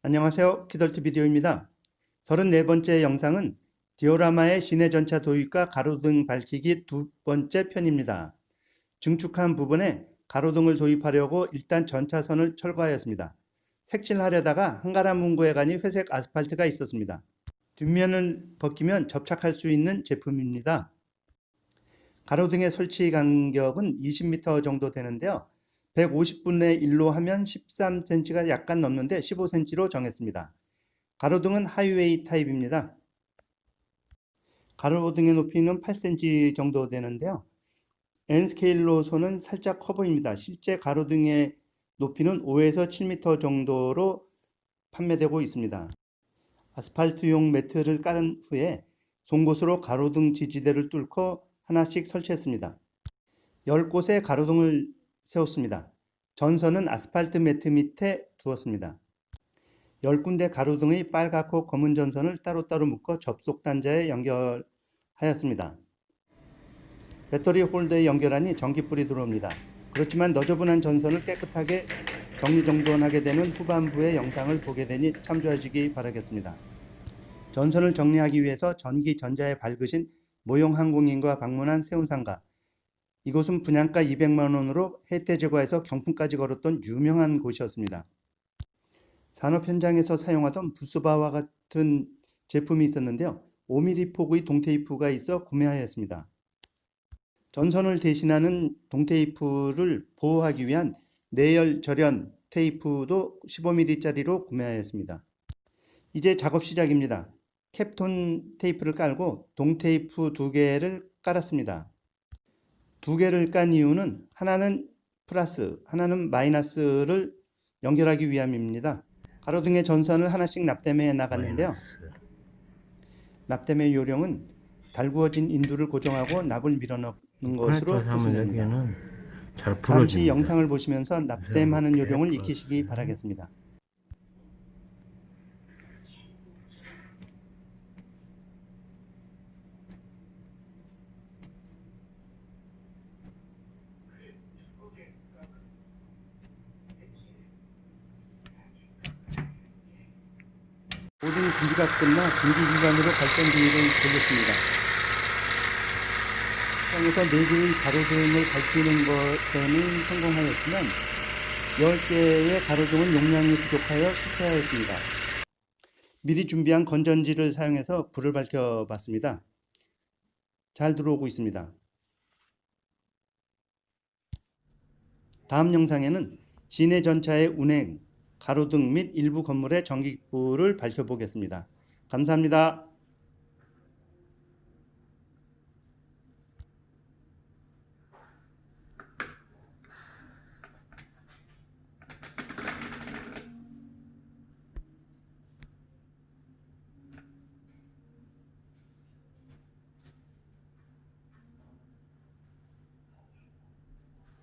안녕하세요. 키덜트 비디오입니다. 34번째 영상은 디오라마의 시내 전차 도입과 가로등 밝히기 두 번째 편입니다. 증축한 부분에 가로등을 도입하려고 일단 전차선을 철거하였습니다. 색칠하려다가 한가람 문구에 가니 회색 아스팔트가 있었습니다. 뒷면을 벗기면 접착할 수 있는 제품입니다. 가로등의 설치 간격은 20m 정도 되는데요. 150분의 1로 하면 13cm가 약간 넘는데 15cm로 정했습니다. 가로등은 하이웨이 타입입니다. 가로등의 높이는 8cm 정도 되는데요. N스케일로서는 살짝 커 보입니다. 실제 가로등의 높이는 5에서 7m 정도로 판매되고 있습니다. 아스팔트용 매트를 깔은 후에 송곳으로 가로등 지지대를 뚫고 하나씩 설치했습니다. 10곳에 가로등을 세웠습니다. 전선은 아스팔트 매트 밑에 두었습니다. 10군데 가로등의 빨갛고 검은 전선을 따로따로 묶어 접속 단자에 연결하였습니다. 배터리 홀더에 연결하니 전기불이 들어옵니다. 그렇지만 너저분한 전선을 깨끗하게 정리정돈하게 되는 후반부의 영상을 보게 되니 참조하시기 바라겠습니다. 전선을 정리하기 위해서 전기 전자에 밝으신 모용항공인과 방문한 세운상가 이곳은 분양가 200만 원으로 해태 제거해서 경품까지 걸었던 유명한 곳이었습니다. 산업 현장에서 사용하던 부스바와 같은 제품이 있었는데요. 5mm 폭의 동테이프가 있어 구매하였습니다. 전선을 대신하는 동테이프를 보호하기 위한 내열 절연 테이프도 15mm짜리로 구매하였습니다. 이제 작업 시작입니다. 캡톤 테이프를 깔고 동테이프 두 개를 깔았습니다. 두 개를 깐 이유는 하나는 플러스, 하나는 마이너스를 연결하기 위함입니다. 가로등의 전선을 하나씩 납땜해 나갔는데요. 납땜의 요령은 달구어진 인두를 고정하고 납을 밀어넣는 것으로 하면 구성됩니다. 잠시. 영상을 보시면서 납땜하는 요령을 익히시기 바라겠습니다. 모든 준비가 끝나 증기기관으로 발전기를 돌렸습니다. 향에서 4개의 가로등을 밝히는 것에는 성공하였지만 10개의 가로등은 용량이 부족하여 실패하였습니다. 미리 준비한 건전지를 사용해서 불을 밝혀봤습니다. 잘 들어오고 있습니다. 다음 영상에는 시내 전차의 운행, 가로등 및 일부 건물의 전기불을 밝혀보겠습니다. 감사합니다.